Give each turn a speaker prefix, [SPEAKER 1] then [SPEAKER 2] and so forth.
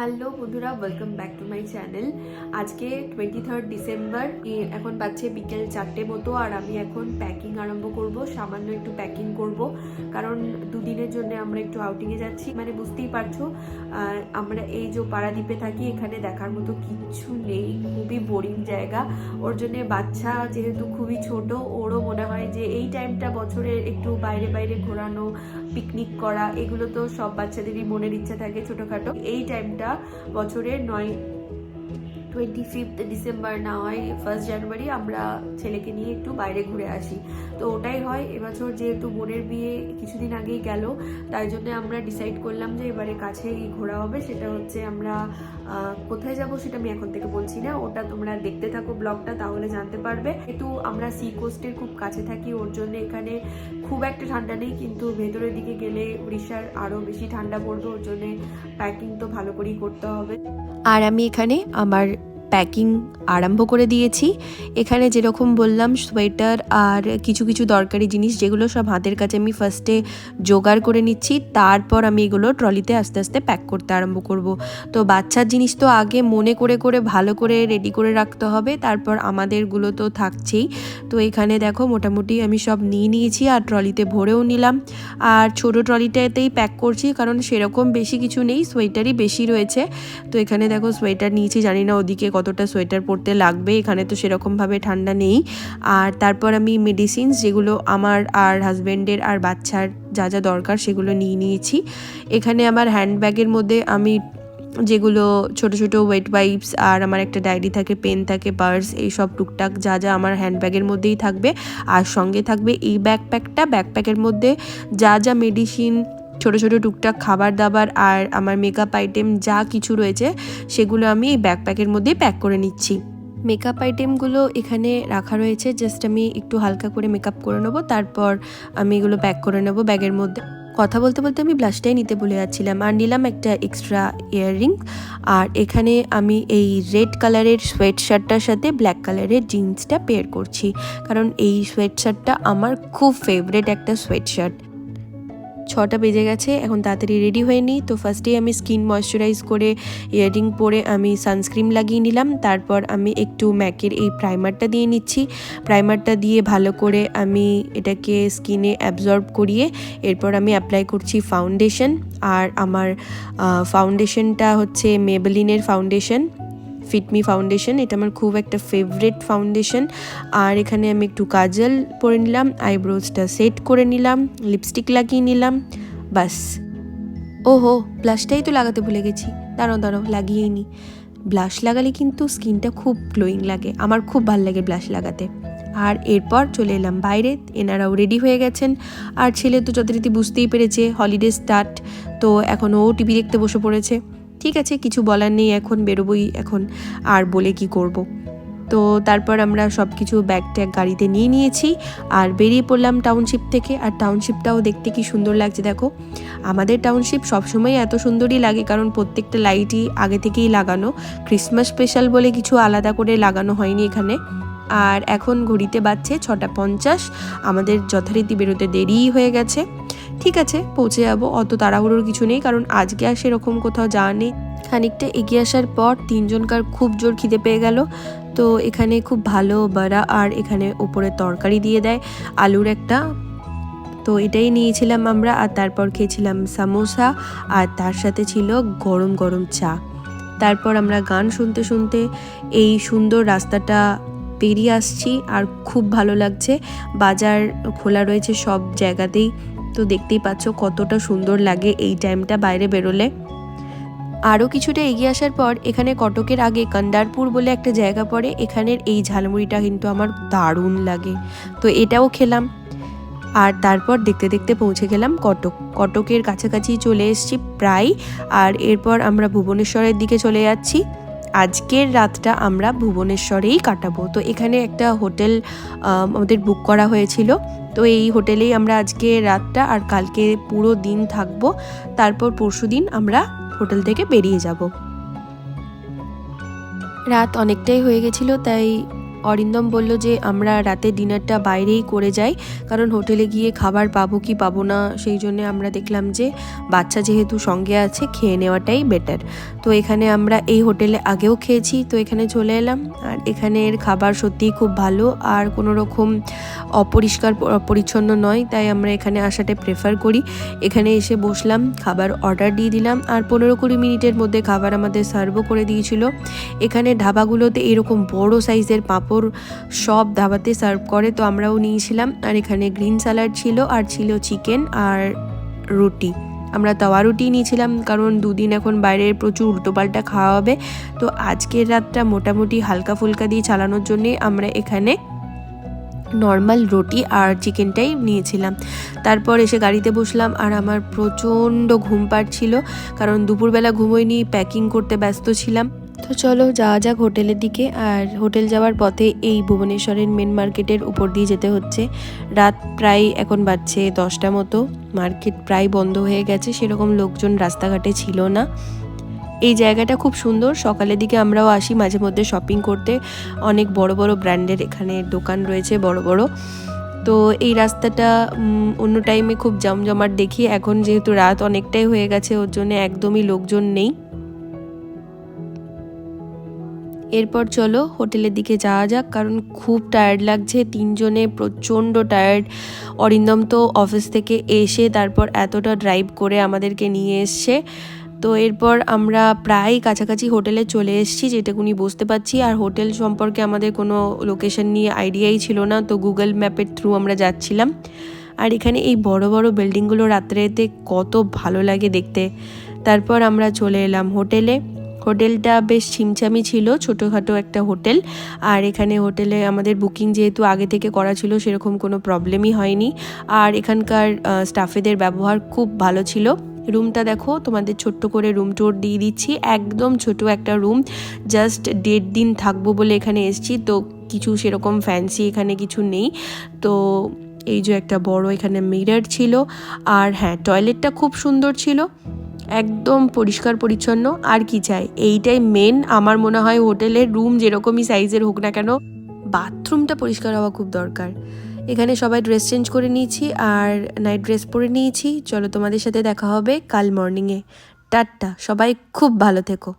[SPEAKER 1] Hello বন্ধুরা welcome back to my channel আজকে twenty third December এখন বাজছে বিকেল চারটে মতো, আর আমি এখন প্যাকিং আরম্ভ করব, সামান্য একটু প্যাকিং করব, কারণ দুদিনের জন্য আমরা একটু আউটিংয়ে যাচ্ছি। মানে বুঝতেই পারছ আমরা এই যে পাড়াদ্বীপে থাকি, এখানে দেখার মতো কিচ্ছু নেই, খুবই বোরিং জায়গা। ওর জন্যে বাচ্চা যেহেতু খুবই ছোট, ওরও মনে হয় যে এই টাইমটা বছরের একটু বাইরে বাইরে ঘোরানো পিকনিক করা, এগুলো তো সব বাচ্চাদেরই মনের ইচ্ছা থাকে ছোটোখাটো। এই টাইমটা বছরের নয় টোয়েন্টি ফিফথ ডিসেম্বর না হয় ফার্স্ট জানুয়ারি আমরা ছেলেকে নিয়ে একটু বাইরে ঘুরে আসি। তো ওটাই হয়, এবছর যেহেতু বোনের বিয়ে কিছুদিন আগেই গেল, তাই জন্য আমরা ডিসাইড করলাম যে এবারে কাছেই ঘোরা হবে। সেটা হচ্ছে আমরা কোথায় যাব সেটা আমি এখন থেকে বলছি না। ওটা তোমরা দেখতে থাকো ব্লগটা, তাহলে জানতে পারবে। কিন্তু আমরা সি কোস্টের খুব কাছে থাকি, ওর জন্য এখানে খুব একটা ঠান্ডা নেই, কিন্তু ভেতরের দিকে গেলে উড়িষ্যার আরও বেশি ঠান্ডা পড়বে। ওর জন্য প্যাকিং তো ভালো করেই করতে হবে।
[SPEAKER 2] আর আমি এখানে আমার প্যাকিং আরম্ভ করে দিয়েছি। এখানে যেরকম বললাম সোয়েটার আর কিছু কিছু দরকারি জিনিস যেগুলো সব হাতের কাছে আমি ফার্স্টে জোগাড় করে নিচ্ছি। তারপর আমি এগুলো ট্রলিতে আস্তে আস্তে প্যাক করতে আরম্ভ করব। তো বাচ্চার জিনিস তো আগে মনে করে করে, ভালো করে রেডি করে রাখতে হবে। তারপর আমাদেরগুলো তো থাকছেই। তো এখানে দেখো মোটামুটি আমি সব নিয়ে নিয়েছি আর ট্রলিতে ভরেও নিলাম। আর ছোটো ট্রলিটাতেই প্যাক করছি কারণ সেরকম বেশি কিছু নেই সোয়েটারই বেশি রয়েছে। তো এখানে দেখো সোয়েটার নিয়েছি, জানি না ওদিকে কতটা সোয়েটার পরতে লাগবে, এখানে তো সেরকমভাবে ঠান্ডা নেই। আর তারপর আমি মেডিসিনস যেগুলো আমার আর হাজব্যান্ডের আর বাচ্চার যা যা দরকার সেগুলো নিয়ে নিয়েছি। এখানে আমার হ্যান্ডব্যাগের মধ্যে আমি যেগুলো ছোট ছোট ওয়েট ওয়াইপস আর আমার একটা ডায়েরি থাকে পেন থাকে পার্স এইসব টুকটাক যা যা আমার হ্যান্ডব্যাগের মধ্যেই থাকবে। আর সঙ্গে থাকবে এই ব্যাকপ্যাকটা ব্যাকপ্যাকের মধ্যে যা যা মেডিসিন ছোট ছোট টুকটাক খাবার দাবার আর আমার মেকআপ আইটেম যা কিছু রয়েছে, সেগুলো আমি এই ব্যাকপ্যাকের মধ্যেই প্যাক করে নিচ্ছি। মেকআপ আইটেমগুলো এখানে রাখা রয়েছে জাস্ট আমি একটু হালকা করে মেকআপ করে নেব, তারপর আমি এগুলো প্যাক করে নেব ব্যাগের মধ্যে। কথা বলতে বলতে আমি ব্লাশটাই নিতে ভুলে যাচ্ছিলাম আর নিলাম একটা এক্সট্রা ইয়াররিং আর এখানে আমি এই রেড কালারের সোয়েট শার্টটার সাথে ব্ল্যাক কালারের জিন্সটা পেয়ার করছি। কারণ এই সোয়েট শার্টটা আমার খুব ফেভারেট একটা সোয়েট শার্ট ছটা বেজে গেছে, এখন তাড়াতাড়ি রেডি হয়ে নিই তো ফার্স্টেই আমি স্কিন ময়শ্চারাইজ করে ইয়ারিং পরে আমি সানস্ক্রিন লাগিয়ে নিলাম। তারপর আমি একটু ম্যাকের এই প্রাইমারটা দিয়ে নিচ্ছি। প্রাইমারটা দিয়ে ভালো করে আমি এটাকে স্কিনে অ্যাবজর্ব করিয়ে এরপর আমি অ্যাপ্লাই করছি ফাউন্ডেশন আর আমার ফাউন্ডেশনটা হচ্ছে মেবেলিনের ফাউন্ডেশন ফিটমি ফাউন্ডেশন এটা আমার খুব একটা ফেভারেট ফাউন্ডেশন আর এখানে আমি একটু কাজল পরে নিলাম আইব্রোজটা সেট করে নিলাম লিপস্টিক লাগিয়ে নিলাম, বাস। ওহো ব্লাশটাই তো লাগাতে ভুলে গেছি। দাঁড়াও দাঁড়াও, লাগিয়েই নি। ব্লাশ লাগালে কিন্তু স্কিনটা খুব গ্লোয়িং লাগে। আমার খুব ভালো লাগে ব্লাশ লাগাতে। আর এরপর চলে এলাম বাইরে, এনারাও রেডি হয়ে গেছেন। আর ছেলে তো যথারীতি বুঝতেই পেরেছে হলিডে স্টার্ট তো এখন ও টিভি দেখতে বসে পড়েছে। ঠিক আছে, কিছু বলার নেই, এখন বেরোবই এখন, আর বলে কি করব। তো তারপর আমরা সব কিছু ব্যাগ ট্যাগ গাড়িতে নিয়ে নিয়েছি, আর বেরিয়ে পড়লাম টাউনশিপ থেকে, আর টাউনশিপটাও দেখতে কি সুন্দর লাগছে দেখো। আমাদের টাউনশিপ সবসময় এত সুন্দরই লাগে, কারণ প্রত্যেকটা লাইটই আগে থেকেই লাগানো। ক্রিসমাস স্পেশাল বলে কিছু আলাদা করে লাগানো হয়নি এখানে। আর এখন ঘড়িতে বাজছে ছটা পঞ্চাশ। আমাদের যথারীতি বেরোতে দেরিই হয়ে গেছে। ঠিক আছে, পৌঁছে যাব, অত তাড়াহুড়োর কিছু নেই, কারণ আজকে আর সেরকম কোথাও যাওয়া নেই। খানিকটা এগিয়ে আসার পর তিনজনকার খুব জোর খিদে পেয়ে গেল। তো এখানে খুব ভালো বাড়া আর এখানে ওপরে তরকারি দিয়ে দেয়, আলুর একটা। তো এটাই নিয়েছিলাম আমরা, আর তারপর খেয়েছিলাম সামোসা, আর তার সাথে ছিল গরম গরম চা। তারপর আমরা গান শুনতে শুনতে এই সুন্দর রাস্তাটা পেরিয়ে আসছি আর খুব ভালো লাগছে। বাজার খোলা রয়েছে সব জায়গাতেই। তো দেখতেই পাচ্ছ কতটা সুন্দর লাগে এই টাইমটা বাইরে বেরোলে। আরও কিছুটা এগিয়ে আসার পর এখানে কটকের আগে কন্দারপুর বলে একটা জায়গা পড়ে। এখানের এই ঝালমুড়িটা কিন্তু আমার দারুণ লাগে। তো এটাও খেলাম। আর তারপর দেখতে দেখতে পৌঁছে গেলাম কটক। কটকের কাছাকাছি চলে এসেছি প্রায়। আর এরপর আমরা ভুবনেশ্বরের দিকে চলে যাচ্ছি। আজকের রাতটা আমরা ভুবনেশ্বরেই কাটাবো। তো এখানে একটা হোটেল আমাদের বুক করা হয়েছিল। তো এই হোটেলেই আমরা আজকে রাতটা আর কালকে পুরো দিন থাকব। তারপর পরশু দিন আমরা হোটেল থেকে বেরিয়ে যাব। রাত অনেকটাই হয়ে গেছিল, তাই অরিন্দম বলল যে, আমরা রাতে ডিনারটা বাইরেই করে যাই, কারণ হোটেলে গিয়ে খাবার পাবো কি পাবো না, সেই জন্য আমরা দেখলাম যে, বাচ্চা যেহেতু সঙ্গে আছে, খেয়ে নেওয়াটাই বেটার। তো এখানে আমরা এই হোটেলে আগেও খেয়েছি, তো এখানে চলে এলাম। আর এখানের খাবার সত্যিই খুব ভালো, আর কোনো রকম অপরিষ্কার প- পরিচ্ছন্ন নয়, তাই আমরা এখানে আসাটা প্রেফার করি। এখানে এসে বসলাম, খাবার অর্ডার দিয়ে দিলাম, আর পনেরো কুড়ি মিনিটের মধ্যে খাবার আমাদের সার্ভও করে দিয়েছিল। এখানে ধাবাগুলোতে এরকম বড় সাইজের পাঁপড় সব ধাবাতে সার্ভ করে, তো আমরাও নিয়েছিলাম। আর এখানে গ্রিন স্যালাড ছিল, আর ছিল চিকেন আর রুটি। আমরা তাওয়া রুটি নিয়েছিলাম, কারণ দুদিন এখন বাইরের প্রচুর উল্টোপাল্টা খাওয়া হবে। তো আজকের রাতটা মোটামুটি হালকা ফুলকা দিয়ে চালানোর জন্যে আমরা এখানে নর্মাল রুটি আর চিকেনটাই নিয়েছিলাম। তারপর এসে গাড়িতে বসলাম, আর আমার প্রচণ্ড ঘুম পাচ্ছিল কারণ দুপুরবেলা ঘুমোয়নি প্যাকিং করতে ব্যস্ত ছিলাম। তো চলো যাওয়া যাক হোটেলের দিকে। আর হোটেল যাওয়ার পথে এই ভুবনেশ্বরের মেন মার্কেটের উপর দিয়ে যেতে হচ্ছে। রাত প্রায় এখন বাজছে দশটা মতো। মার্কেট প্রায় বন্ধ হয়ে গেছে, সেরকম লোকজন রাস্তাঘাটে ছিল না। এই জায়গাটা খুব সুন্দর, সকালের দিকে আমরাও আসি মাঝে মধ্যে শপিং করতে। অনেক বড় বড় ব্র্যান্ডের এখানে দোকান রয়েছে, বড় বড়। তো এই রাস্তাটা অন্য টাইমে খুব জমজমাট দেখি। এখন যেহেতু রাত অনেকটাই হয়ে গেছে, ওর জন্য একদমই লোকজন নেই। এরপর চলো হোটেলের দিকে যাওয়া যাক, কারণ খুব টায়ার্ড লাগছে। তিনজনে প্রচণ্ড টায়ার্ড অরিন্দম তো অফিস থেকে এসে তারপর এতটা ড্রাইভ করে আমাদেরকে নিয়ে এসছে। তো এরপর আমরা প্রায় কাছাকাছি হোটেলে চলে এসেছি, যেটাকুনি বুঝতে পারছি। আর হোটেল সম্পর্কে আমাদের কোনো লোকেশন নিয়ে আইডিয়াই ছিল না, তো গুগল ম্যাপের থ্রু আমরা যাচ্ছিলাম। আর এখানে এই বড় বড় বিল্ডিংগুলো রাত্রেতে কত ভালো লাগে দেখতে। তারপর আমরা চলে এলাম হোটেলে। হোটেলটা বেশ ছিমছামি ছিল, ছোটোখাটো একটা হোটেল। আর এখানে হোটেলে আমাদের বুকিং যেহেতু আগে থেকে করা ছিল, সেরকম কোনো প্রবলেমই হয়নি। আর এখানকার স্টাফেদের ব্যবহার খুব ভালো ছিল। রুমটা দেখো, তোমাদের ছোট্ট করে রুম টুর দিয়ে দিচ্ছি। একদম ছোট একটা রুম জাস্ট দেড় দিন থাকব বলে এখানে এসেছি। তো কিছু সেরকম ফ্যান্সি এখানে কিছু নেই। তো এই যে একটা বড় এখানে মিরর ছিল। আর হ্যাঁ টয়লেটটা খুব সুন্দর ছিল। একদম পরিষ্কার, পরিচ্ছন্ন। আর কি চাই? এইটাই মেন আমার মনে হয় হোটেলের রুম যেরকমই সাইজের হোক না কেন বাথরুমটা পরিষ্কার হওয়া খুব দরকার। এখানে সবাই ড্রেস চেঞ্জ করে নিয়েছি আর নাইট ড্রেস পরে নিয়েছি। চলো তোমাদের সাথে দেখা হবে কাল মর্নিংয়ে টাট্টা সবাই খুব ভালো থেকো।